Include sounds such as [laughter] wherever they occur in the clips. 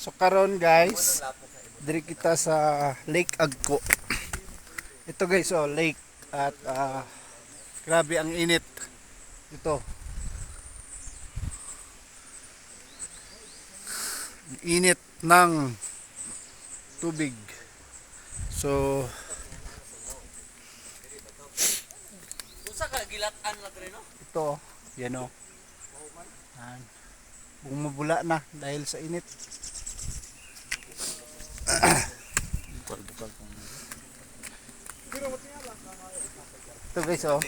So karon guys, diri kita sa Lake Agco. Ito guys, oh, lake at ah, grabe ang init dito. Init ng tubig. So, Unsa ka gilatan na dre no? ito, yan o. Yan. Bumubula na dahil sa init. Ito guys, oh.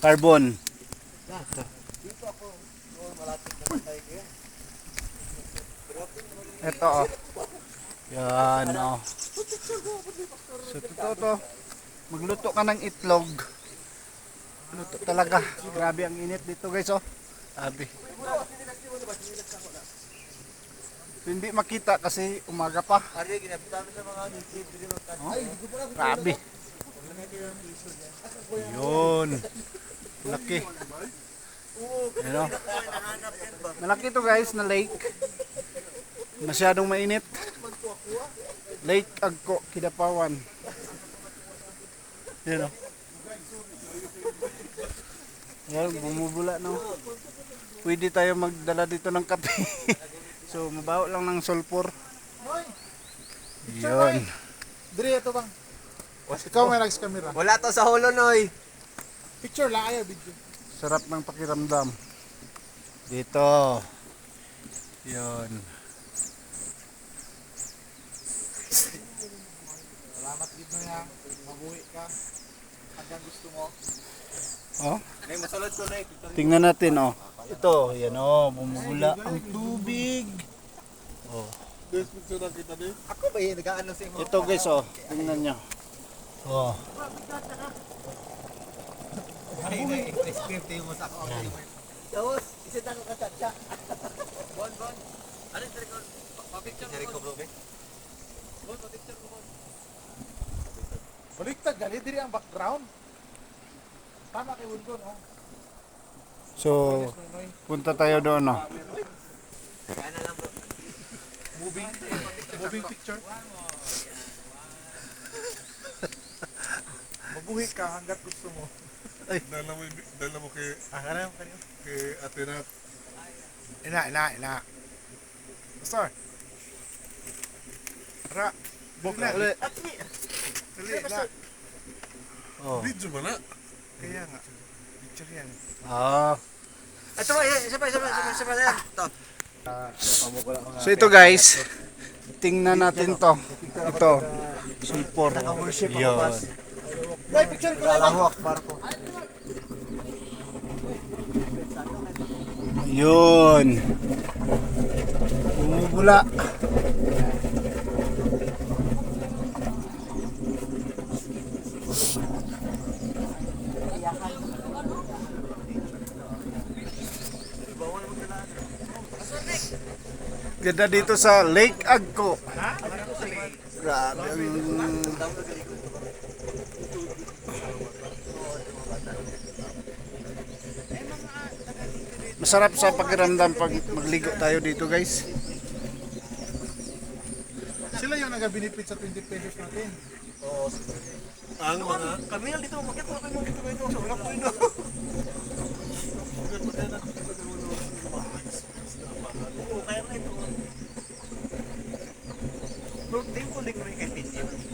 Carbon. Ito, oh. Yan, oh. So, totoo to. Magluto ka ng itlog. Luto talaga. Grabe ang init dito guys, oh. Sabi. Hindi makita kasi umaga pa. Ari ginabutan sa mga YouTube kan. Grabe. Yun. Laki. Ano? Malaki to guys na lake. Masyadong mainit. Lake Agco, Kidapawan. Yan o. Yan, bumubula no. Pwede tayo magdala dito ng kape. [laughs] so, mabaho lang ng sulfur. Yun. Diri ito bang. Ikaw may nags camera. Wala to sa hulo noy. Picture lang ayaw video. Sarap ng pakiramdam. Dito. Yun. Salamat gid na yan. Mabuhi ka. Hanggang gusto mo. Oh, nay. tingnan natin oh. Ito, yan oh, bumubula ang tubig. Oh. Guys, picture na kita din. Ako ba yung nagaano sa imo? Ito guys oh, tingnan nyo. Oh. Ay script mo sa ako. Tapos isita ko ka cha. Bon bon. Ano dre ko? Pa-picture ko bro. Bon, pa-picture ko. Baliktad gali diri ang background. Tama kay Wundon oh. So, punta tayo doon. Kaya bro. Moving moving picture. Mabuhi ka hanggat gusto mo. Dala mo, dala mo kay, Ah, kanang kanyo. kay Ate Nat. Ina, ina, ina. Sir. Ra. Bok na. Uli. Dali na. Oh. Video ba na? Kaya nga. Picture yan. Ah. Ito ba, isa pa, isa pa, isa pa, isa pa. Ito. So ito guys, tingnan natin to. Ito. Sulfur. Yun. Yun. Bumubula. Ganda dito sa Lake Agco. Grabe ang Masarap sa pakiramdam pag magligo tayo dito guys. Sila yung nag-benefit sa 20 pesos natin. Ang mga, Kami lang dito, makit mo kayo dito kayo sa ulang ko ino. Oo, kaya na